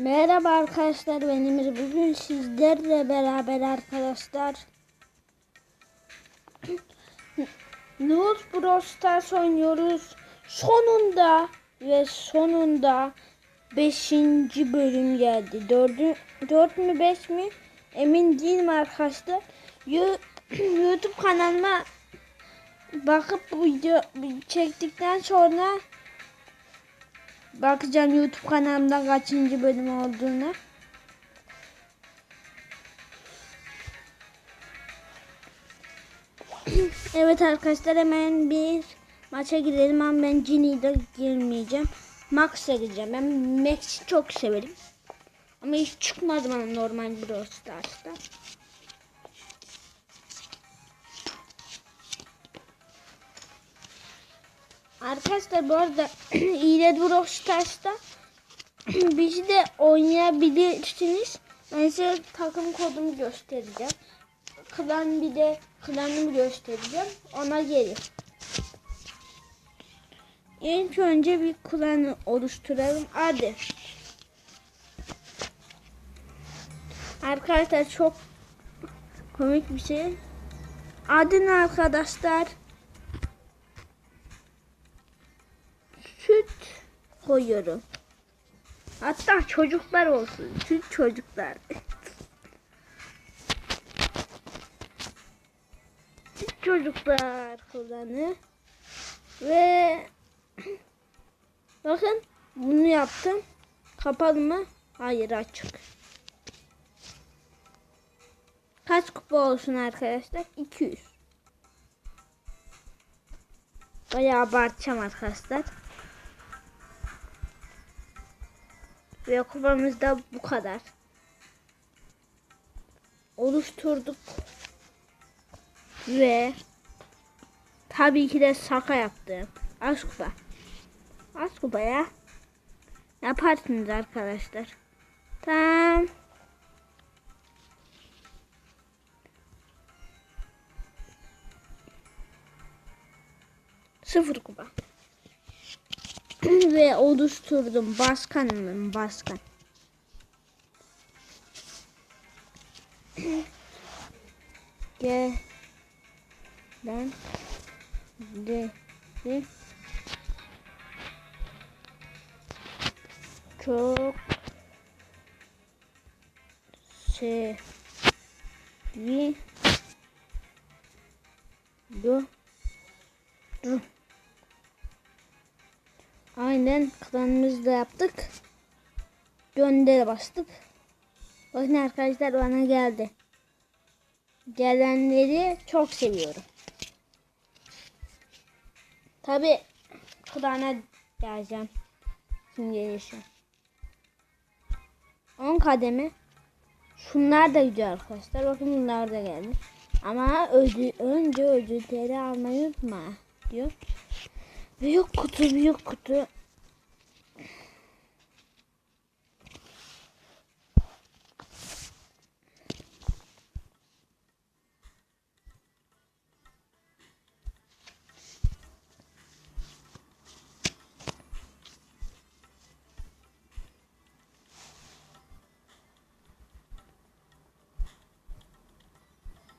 Merhaba arkadaşlar ben Emir. Bugün sizlerle beraber arkadaşlar News Brawl oynuyoruz. Sonunda ve sonunda 5. bölüm geldi. 4, 4 mü 5 mi emin değilim arkadaşlar. Yo- YouTube kanalıma bakıp video çektikten sonra Bakacağım YouTube kanalımda kaçıncı bölüm olduğunu. evet arkadaşlar hemen bir maça girelim ama ben Ginny'yi de girmeyeceğim. Max'a gireceğim. Ben Max'i çok severim. Ama hiç çıkmadı bana normal Brawl Stars'ta. Arkadaşlar bu arada İle Brawl Stars'ta bizi de oynayabilirsiniz. Ben size takım kodumu göstereceğim. Klan bir de klanımı göstereceğim. Ona gelin. İlk önce bir klanı oluşturalım. Hadi. Arkadaşlar çok komik bir şey. Adın arkadaşlar. Süt koyuyorum. Hatta çocuklar olsun. Süt çocuklar. süt çocuklar kullanı. Ve bakın bunu yaptım. Kapalı mı? Hayır açık. Kaç kupa olsun arkadaşlar? 200. Bayağı abartacağım arkadaşlar. Ve kupamız da bu kadar. Oluşturduk. Ve tabii ki de şaka yaptım. Az kupa. Az kupa ya. Yaparsınız arkadaşlar. Tamam. Sıfır kupa. Ve oluşturdum. Başkanım başkan. Gel. Ben de de çok seviyorum. Aynen klanımızı da yaptık. Göndere bastık. Bakın arkadaşlar bana geldi. Gelenleri çok seviyorum. Tabi klana geleceğim. Kim gelirse. 10 kademe. Şunlar da gidiyor arkadaşlar. Bakın bunlar da geldi. Ama ödü, önce ödülleri almayı unutma diyor. Büyük kutu büyük kutu.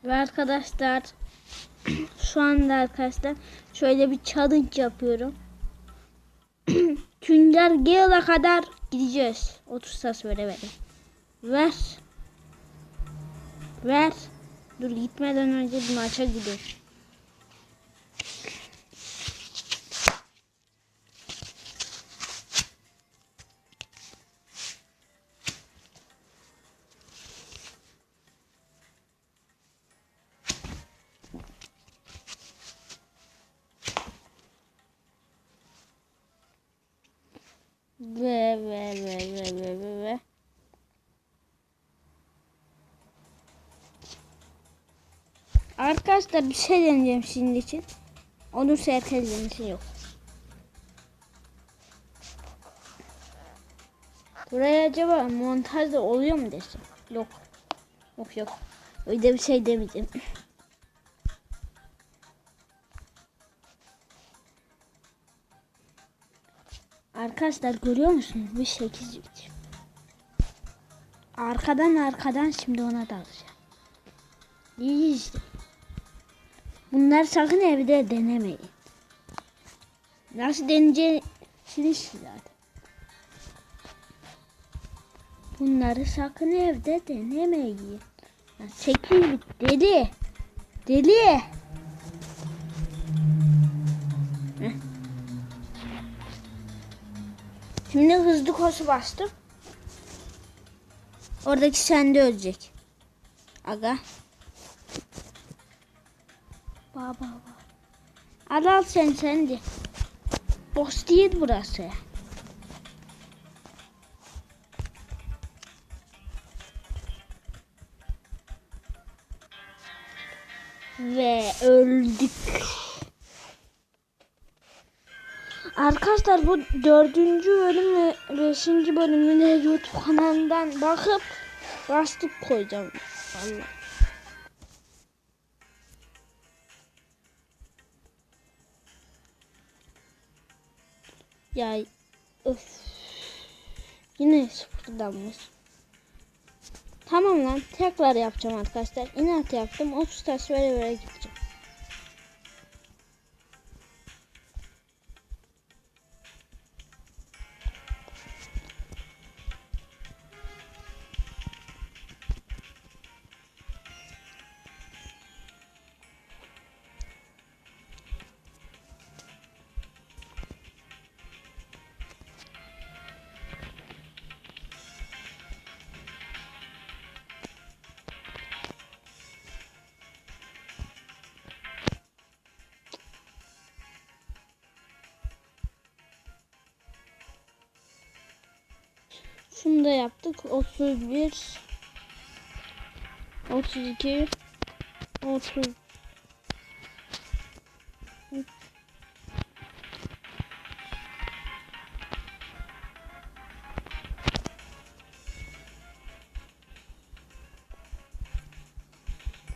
Ve arkadaşlar şu anda arkadaşlar şöyle bir challenge yapıyorum. Tünger Gale'a kadar gideceğiz. 30 sas böyle verin. Ver. Ver. Dur gitmeden önce bir maça gidelim. Ve ve ve ve ve ve ve. Arkadaşlar bir şey deneyeceğim şimdi için. Olursa herkes denesin yok. Buraya acaba montajda oluyor mu desem? Yok. Yok yok. Öyle bir şey demeyeceğim. Arkadaşlar görüyor musunuz? Bir 8 bitiyor. arkadan arkadan şimdi ona dalacağım. İyi işte. Bunlar sakın evde denemeyin. Nasıl deneyeceksiniz zaten. Bunları sakın evde denemeyin. Ya Sekil bit deli. Deli. Şimdi hızlı koşu bastım. Oradaki sende ölecek. Aga. Baba baba. Al al sen sen de. Boş değil burası. Ve öldük. Arkadaşlar bu dördüncü bölüm ve beşinci bölümüne YouTube kanalından bakıp bastık koyacağım. Vallahi. Ya öf. Yine sıfırdanmış. Tamam lan tekrar yapacağım arkadaşlar. İnat yaptım. 30 taş vere vere gideceğim. Şunu da yaptık. 31 32 30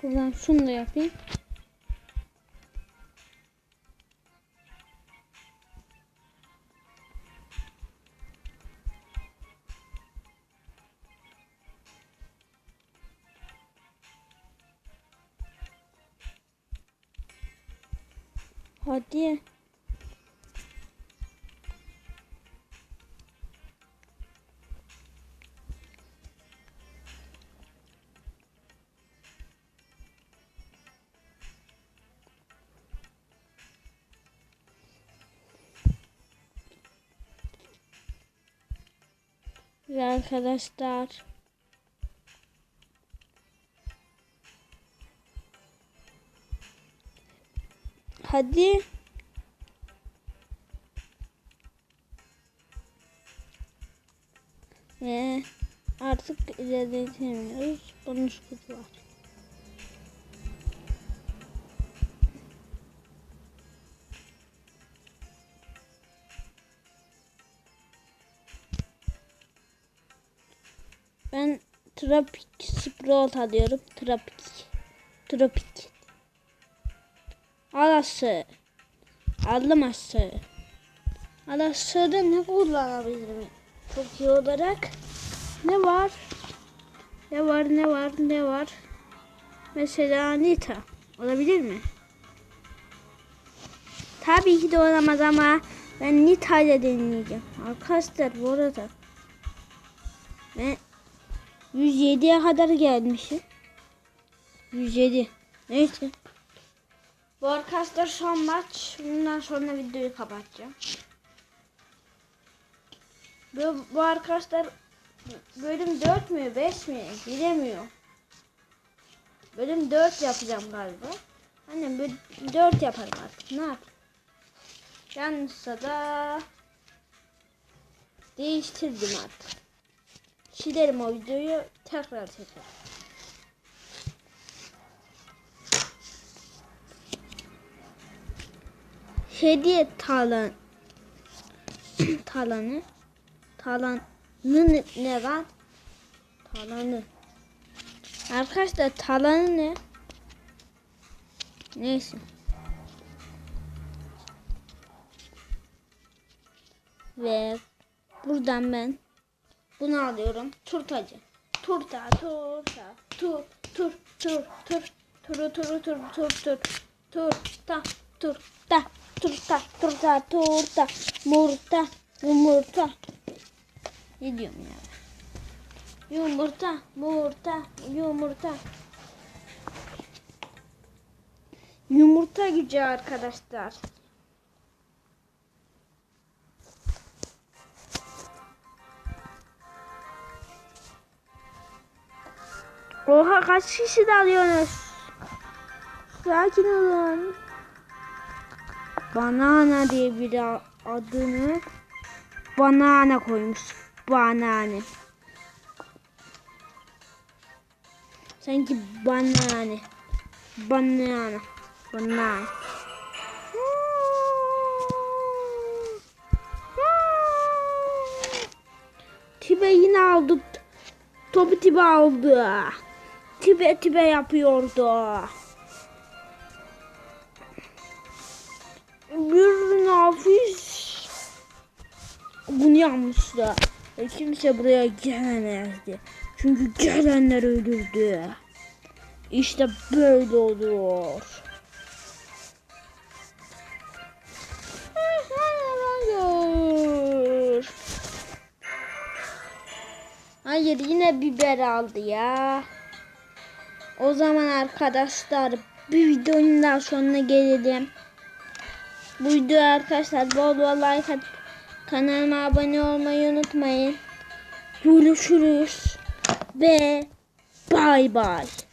Buradan şunu da yapayım. Hadi. Ve arkadaşlar Hadi. Ve artık ilerletemiyoruz. Bonus kutu var. Ben Tropik Sprout alıyorum. Tropik. Tropik. Alası. Aldım ası. Alası'da ne kullanabilirim? Çok iyi olarak. Ne var? Ne var ne var ne var? Mesela Nita. Olabilir mi? Tabii ki de olamaz ama ben Nita ile deneyeceğim. Arkadaşlar bu arada ben 107'ye kadar gelmişim. 107. Neyse. Bu arkadaşlar son maç. Bundan sonra videoyu kapatacağım. Bu, bu arkadaşlar bölüm 4 mü 5 mi bilemiyorum. Bölüm 4 yapacağım galiba. Annem bölüm 4 yaparım artık. Ne yap? Yanlışsa da değiştirdim artık. Silerim o videoyu tekrar tekrar. Hediye talan talanı talanı ne, lan talanı arkadaşlar talanı ne neyse ve buradan ben bunu alıyorum turtacı Turta, turta, tur, tur, tur, tur, turu, turu, tur, tur, tur, turta, turta, turta, turta, turta, murta, yumurta. Ne diyorum ya? Yumurta, murta, yumurta. Yumurta gücü arkadaşlar. Oha kaç kişi dalıyorsunuz? Sakin olun. Banana diye bir adını banana koymuş. Banane. Sanki banane. Banana. Banana. Tibe yine aldı. Topu tibe aldı. Tibe tibe yapıyordu. Bir nafis bunu yapmıştı. Ve kimse buraya gelemezdi. Çünkü gelenler ölürdü. İşte böyle olur. Hayır. Hayır yine biber aldı ya. O zaman arkadaşlar bir videonun daha sonuna gelelim. Bu video arkadaşlar bol bol like atıp kanalıma abone olmayı unutmayın. Görüşürüz ve bay bay.